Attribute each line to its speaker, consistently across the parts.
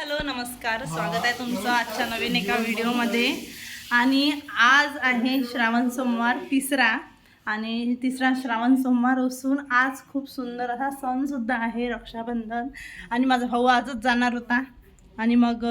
Speaker 1: Hello नमस्कार. स्वागत आहे तुमचं आजच्या नवीन एका व्हिडिओमध्ये. आणि आज आहे श्रावण सोमवार तिसरा. आणि तिसरा श्रावण सोमवार असून आज खूप सुंदर असा सणसुद्धा आहे रक्षाबंधन. आणि माझा भाऊ आजच जाणार होता. आणि मग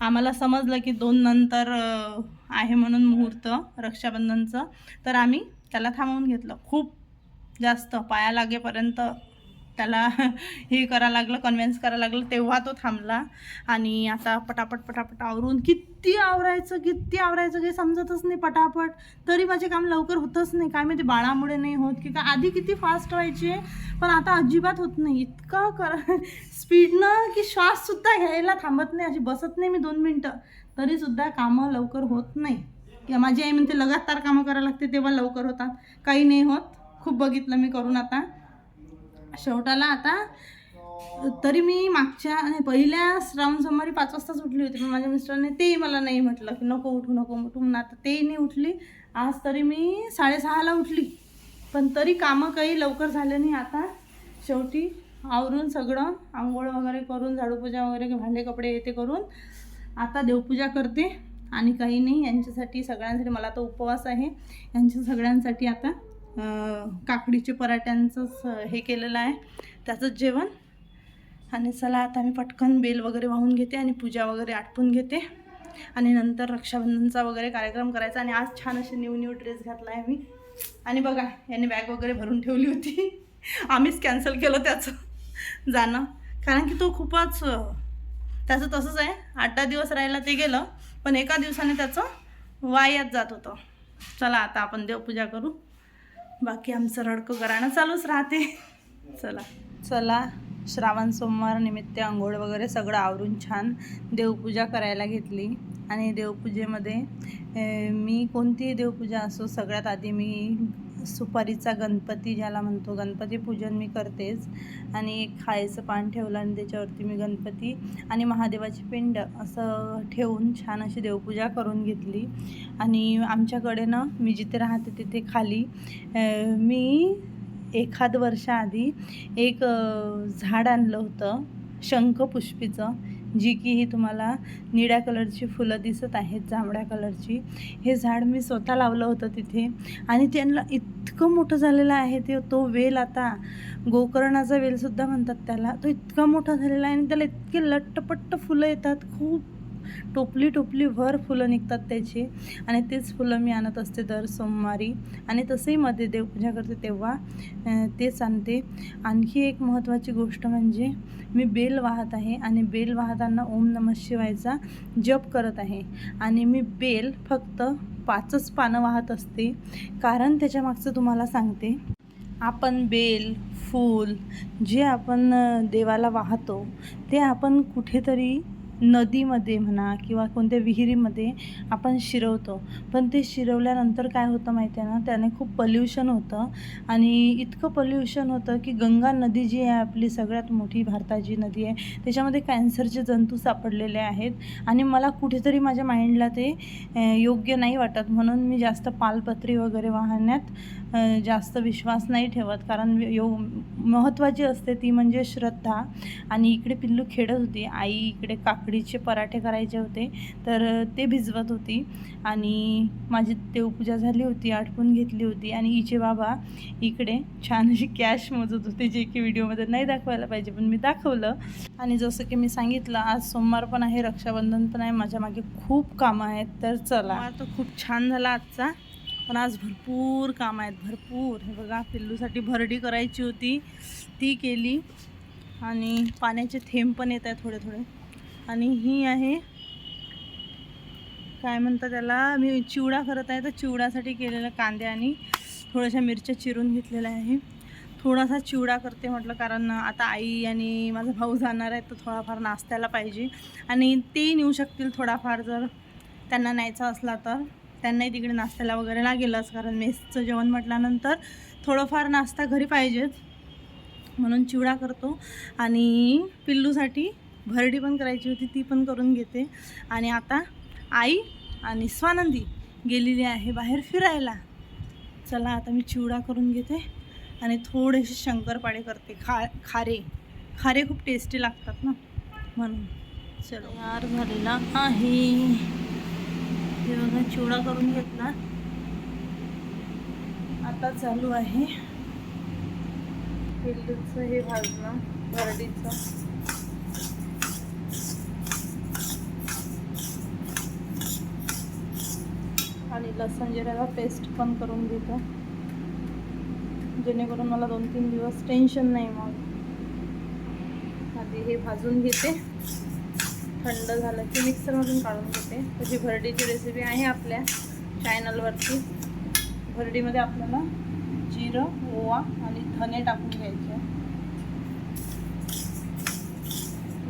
Speaker 1: आम्हाला समजलं की दोन नंतर आहे म्हणून मुहूर्त रक्षाबंधनचं. तर आम्ही त्याला थांबवून घेतलं. खूप जास्त पाया लागेपर्यंत त्याला हे करायला लागलं कन्व्हिन्स करायला लागलं तेव्हा तो थांबला. आणि आता पटापट पटापट आवरून किती आवरायचं किती आवरायचं काही समजतच नाही पटापट. तरी माझे काम लवकर होतच नाही. काय माहिती बाळामुळे नाही होत की काय. आधी किती फास्ट व्हायचे पण आता अजिबात होत नाही. इतकं कर स्पीडनं की श्वाससुद्धा घ्यायला थांबत नाही. अशी बसत नाही मी दोन मिनटं. तरीसुद्धा कामं लवकर होत नाही. किंवा माझी आई म्हणते लगातार कामं करायला लागते तेव्हा लवकर होतात. काही नाही होत. खूप बघितलं मी करून आता. शेवटाला आता तरी मी मागच्या नाही, पहिल्या श्रावण सोमवारी पाच वाजताच उठली होती. पण माझ्या मिस्टरने तेही मला नाही म्हटलं की नको उठू नको उठू म्हणून. आता तेही नाही उठली. आज तरी मी साडेसहाला उठली. पण तरी कामं काही लवकर झाले नाही आता. शेवटी आवरून सगळं आंघोळ वगैरे करून झाडूपूजा वगैरे भांडे कपडे येते करून आता देवपूजा करते. आणि काही नाही यांच्यासाठी सगळ्यांसाठी मला तर उपवास आहे. यांच्या सगळ्यांसाठी आता काकडीचे पराठ्यांचंच हे केलेलं आहे. त्याचंच जेवण आणि चला आता मी पटकन बेल वगैरे वाहून घेते आणि पूजा वगैरे आटपून घेते. आणि नंतर रक्षाबंधनचा वगैरे कार्यक्रम करायचा आणि आज छान असे न्यू न्यू ड्रेस घातला आहे मी. आणि बघा याने बॅग वगैरे भरून ठेवली होती. आम्हीच कॅन्सल केलं त्याचं जाणं. कारण की तो खूपच त्याचं तसंच आहे. आठ दहा दिवस राहिला ते गेलं पण एका दिवसाने त्याचं वायात जात होतं. चला आता आपण देवपूजा करू. बाकी आमचं रडकं करायला चालूच राहते. चला. चला. श्रावण सोमवार निमित्त आंघोळ वगैरे सगळं आवरून छान देवपूजा करायला घेतली. आणि देवपूजेमध्ये मी कोणतीही देवपूजा असो सगळ्यात आधी मी सुपारीचा गणपती ज्याला म्हणतो गणपती पूजन मी करतेच. आणि एक खायचं पान ठेवलं आणि त्याच्यावरती मी गणपती आणि महादेवाची पिंड असं ठेवून छान अशी देवपूजा करून घेतली. आणि आमच्याकडे ना मी जिथे राहते तिथे खाली मी एखाद वर्षाआधी एक झाड आणलं होतं शंखपुष्पीचं. जी की ही तुम्हाला निळ्या कलरची फुलं दिसत आहेत जांभळ्या कलरची. हे झाड मी स्वतः लावलं होतं तिथे. आणि त्यांना इतकं मोठं झालेलं आहे ते तो वेल आता गोकर्णाचा वेलसुद्धा म्हणतात त्याला तो इतका मोठा झालेला आहे आणि त्याला इतके लट्टपट्ट फुलं येतात. खूप टोपली टोपली भर फुलं निघतात त्याची. आणि तेच फुलं मी आणत असते दर सोमवारी. आणि तसंही मध्ये देवपूजा करते तेव्हा तेच आणते. आणखी एक महत्त्वाची गोष्ट म्हणजे मी बेल वाहत आहे आणि बेल वाहताना ओम नम शिवायचा जप करत आहे. आणि मी बेल फक्त पाचच पानं वाहत असते. कारण त्याच्या मागचं तुम्हाला सांगते आपण बेल फूल जे आपण देवाला वाहतो ते आपण कुठेतरी नदीमध्ये म्हणा किंवा कोणत्या विहिरीमध्ये आपण शिरवतो. पण ते शिरवल्यानंतर काय होतं माहिती आहे ना? त्याने खूप पल्युशन होतं. आणि इतकं पल्युशन होतं की गंगा नदी जी आहे आपली सगळ्यात मोठी भारताची नदी आहे त्याच्यामध्ये कॅन्सरचे जंतू सापडलेले आहेत. आणि मला कुठेतरी माझ्या माइंडला ते योग्य नाही वाटत. म्हणून मी जास्त पालपत्री वगैरे वाहण्यात जास्त विश्वास नाही ठेवत. कारण यो महत्त्वाची असते ती म्हणजे श्रद्धा. आणि इकडे पिल्लू खेळत होती. आई इकडे काकडीचे पराठे करायचे होते. तर ते भिजवत होती. आणि माझी देवपूजा झाली होती. आटपून घेतली होती. आणि हिचे बाबा इकडे छान अशी कॅश मोजत होते जे की व्हिडिओमध्ये नाही दाखवायला पाहिजे पण मी दाखवलं. आणि जसं की मी सांगितलं आज सोमवार पण आहे रक्षाबंधन पण आहे माझ्या मागे खूप कामं आहेत. तर चला. तो खूप छान झाला आजचा. पण आज भरपूर काम आहेत भरपूर. हे बघा पिल्लूसाठी भरडी करायची होती. ती केली. आणि पाण्याचे थेंब पण येत आहेत थोडे थोडे आणि ही आहे काय म्हणतात त्याला मी चिवडा करत आहे. तर चिवड्यासाठी केलेला कांदे आणि थोड्याशा मिरच्या चिरून घेतलेल्या आहे. थोडासा चिवडा करते म्हटलं कारण आता आई आणि माझा भाऊ जाणार आहे तर थोडाफार नाश्त्याला पाहिजे. आणि तेही नेऊ शकतील थोडाफार जर त्यांना न्यायचा असला तर. त्यांनाही तिकडे नाश्त्याला वगैरे लागेलच कारण मेसचं जेवण म्हटल्यानंतर थोडंफार नाश्ता घरी पाहिजेच म्हणून चिवडा करतो आणि पिल्लूसाठी भरडी पण करायची होती ती पण करून घेते. आणि आता आई आणि स्वानंदी गेलेली आहे बाहेर फिरायला. चला आता मी चिवडा करून घेते आणि थोडेसे शंकरपाळे करते. खा खारे. खारे खूप टेस्टी लागतात ना. म्हणून. चलो. यार झालेला आहे. हे बघा चिवडा करून घेतला. आता चालू आहे. पिल्लूचं हे भाजणं भरडीचं. आणि लसण जिऱ्याला पेस्ट पण करून घेतो. जेणेकरून मला दोन तीन दिवस टेन्शन नाही मग. आधी हे भाजून घेते. थंड झालं की मिक्सरमधून काढून घेते. त्याची भरडीची रेसिपी आहे आपल्या चॅनलवरती भरडीमध्ये आपल्याला जिरं ओवा आणि धने टाकून घ्यायचे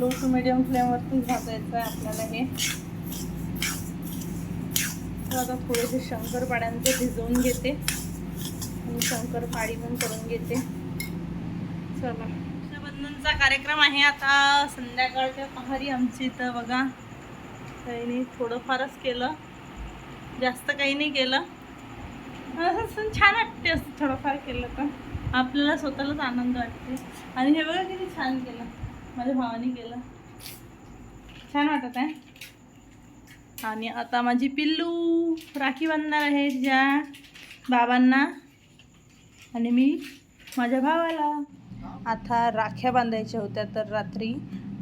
Speaker 1: लो टू मिडियम फ्लेमवरती भाजायचं आहे आपल्याला हे. तर आता थोडेसे शंकरपाड्यांचं भिजवून घेते. आणि शंकरपाळी पण करून घेते. चला. रक्षाबंधनचा कार्यक्रम आहे आता. संध्याकाळच्या पहारी आमची इथं बघा. काही नाही थोडंफारच केलं. जास्त काही नाही केलं. असं छान वाटते असं थोडंफार केलं तर. आपल्याला स्वतःलाच आनंद वाटते. आणि हे बघा किती छान केलं. माझ्या भावाने केलं. छान वाटत आहे. आणि आता माझी पिल्लू राखी बांधणार आहे ज्या बाबांना. आणि मी माझ्या भावाला. आता राख्या बांधायच्या होत्या तर रात्री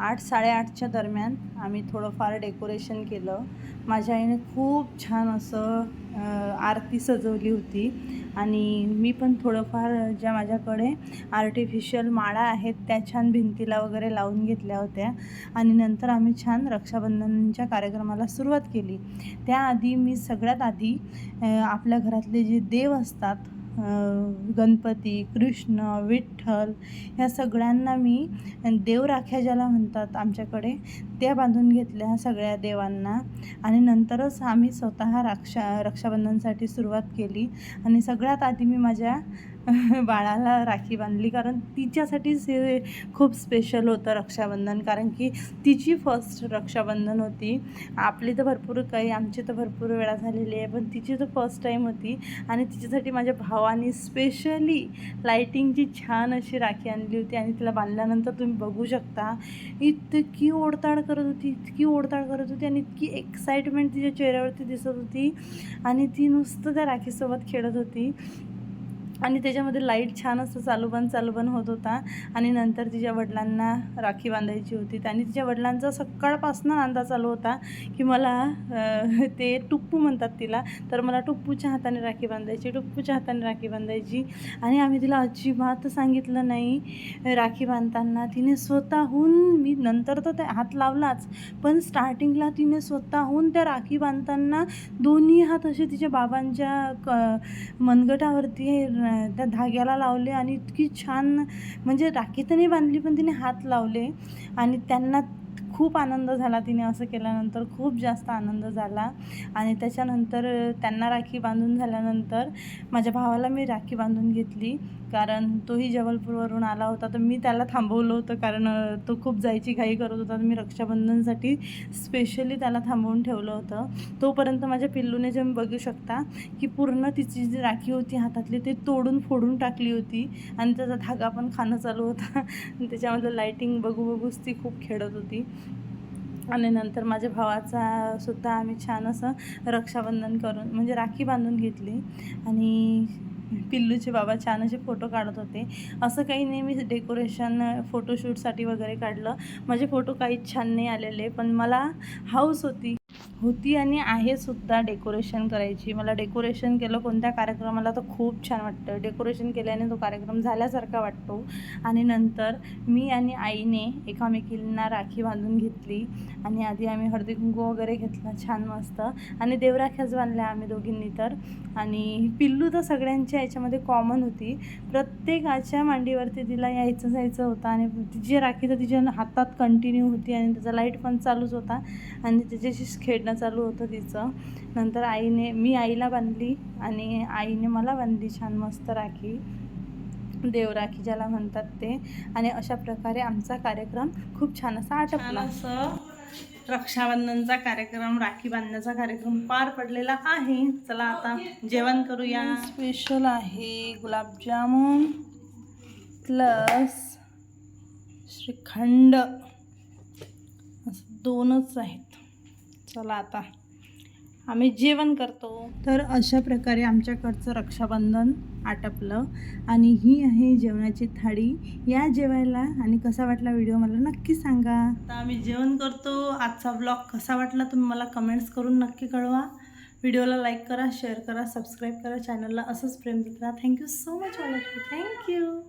Speaker 1: आठ साडेआठच्या दरम्यान आम्ही थोडंफार डेकोरेशन केलं. माझ्या आईने खूप छान असं आरती सजवली होती. आणि मी पण थोडंफार ज्या माझ्याकडे आर्टिफिशियल माळा आहेत त्या छान भिंतीला वगैरे लावून घेतल्या होत्या. आणि नंतर आम्ही छान रक्षाबंधनच्या कार्यक्रमाला सुरुवात केली. त्याआधी मी सगळ्यात आधी आपल्या घरातले जे देव असतात गणपती कृष्ण विठ्ठल ह्या सगळ्यांना मी देवराख्या ज्याला म्हणतात आमच्याकडे त्या बांधून घेतल्या सगळ्या देवांना. आणि नंतरच आम्ही स्वतः रक्षा रक्षाबंधनसाठी सुरुवात केली. आणि सगळ्यात आधी मी माझ्या बाळाला राखी बांधली. कारण तिच्यासाठीच हे खूप स्पेशल होतं रक्षाबंधन. कारण की तिची फर्स्ट रक्षाबंधन होती. आपली तर भरपूर काही आमची तर भरपूर वेळा झालेली आहे. पण तिची तर फर्स्ट टाईम होती. आणि तिच्यासाठी माझ्या भावाने स्पेशली लाईटिंगची छान अशी राखी आणली होती. आणि तिला बांधल्यानंतर तुम्ही बघू शकता इतकी ओढताड करत होती इतकी ओढताड करत होती आणि इतकी एक्साइटमेंट तिच्या चेहऱ्यावरती दिसत होती. आणि ती नुसतं त्या राखीसोबत खेळत होती. आणि त्याच्यामध्ये लाइट छान असं चालू बंद चालू बंद होत होता. आणि नंतर तिच्या वडिलांना राखी बांधायची होती. आणि तिच्या वडिलांचा सकाळपासून अंदाज चालू होता की मला ते टुप्पू म्हणतात तिला. तर मला टुप्पूच्या हाताने राखी बांधायची टुप्पूच्या हाताने राखी बांधायची. आणि आम्ही तिला अजिबात सांगितलं नाही. राखी बांधताना तिने स्वतःहून मी नंतर तर ते हात लावलाच पण स्टार्टिंगला तिने स्वतःहून त्या राखी बांधताना दोन्ही हात असे तिच्या बाबांच्या क मनगटावरती त्या धाग्याला लावले आणि इतकी छान म्हणजे राखी तर नाही बांधली पण तिने हात लावले आणि त्यांना खूप आनंद झाला तिने असं केल्यानंतर खूप जास्त आनंद झाला. आणि त्याच्यानंतर त्यांना राखी बांधून झाल्यानंतर माझ्या भावाला मी राखी बांधून घेतली. कारण तोही जबलपूरवरून आला होता तर मी त्याला थांबवलं होतं. कारण तो खूप जायची घाई करत होता. तर मी रक्षाबंधनसाठी स्पेशली त्याला थांबवून ठेवलं होतं. तोपर्यंत माझ्या पिल्लूने जे बघू शकता की पूर्ण तिची जी राखी होती हातातली ते तोडून फोडून टाकली होती. आणि त्याचा धागा पण खाणं चालू होता. आणि लायटिंग लाईटिंग बघू बघूच ती खूप खेळत होती. आणि नंतर माझ्या भावाचा सुद्धा आम्ही छान असं रक्षाबंधन करून म्हणजे राखी बांधून घेतली. आणि पिल्लूचे बाबा छान असे फोटो काढत होते. असं काही नाही मी डेकोरेशन फोटोशूटसाठी वगैरे काढलं. माझे फोटो काहीच छान नाही आलेले पण मला हाऊस होती. होती आणि आहे सुद्धा डेकोरेशन करायची. मला डेकोरेशन केलं कोणत्या कार्यक्रमाला तर खूप छान वाटतं. डेकोरेशन केल्याने तो कार्यक्रम झाल्यासारखा वाटतो. आणि नंतर मी आणि आईने एकामेकींना राखी बांधून घेतली. आणि आधी आम्ही हळदी कुंकू वगैरे घेतला छान मस्त. आणि देवराख्याच बांधल्या आम्ही दोघींनी तर. आणि पिल्लू तर सगळ्यांच्या याच्यामध्ये कॉमन होती. प्रत्येकाच्या मांडीवरती तिला यायचं जायचं होतं. आणि तिची राखी तर तिच्या हातात कंटिन्यू होती आणि त्याचा लाइट पण चालूच होता. आणि त्याच्याशी खेळणं चालू होतं तिचं. नंतर आईने मी आईला बांधली आणि आईने मला बांधली छान मस्त राखी. देवराखी ज्याला म्हणतात ते. आणि अशा प्रकारे आमचा कार्यक्रम खूप छान असा आटपला. असं रक्षाबंधनचा कार्यक्रम राखी बांधण्याचा कार्यक्रम पार पडलेला आहे. चला आता जेवण करूया. स्पेशल आहे गुलाबजामुन प्लस श्रीखंड. दोनच आहेत. चला आता. आम्ही जेवण करतो. तर अशा प्रकारे आमच्याकडचं रक्षाबंधन आटपलं आणि ही आहे जेवणाची थाळी. या जेवायला आणि कसा वाटला व्हिडिओ मला नक्की सांगा. आता आम्ही जेवण करतो. आजचा ब्लॉग कसा वाटला तुम्ही मला कमेंट्स करून नक्की कळवा. व्हिडिओला लाईक करा शेअर करा सबस्क्राईब करा. चॅनलला असंच प्रेम देत राहा. Thank you so much all of you thank you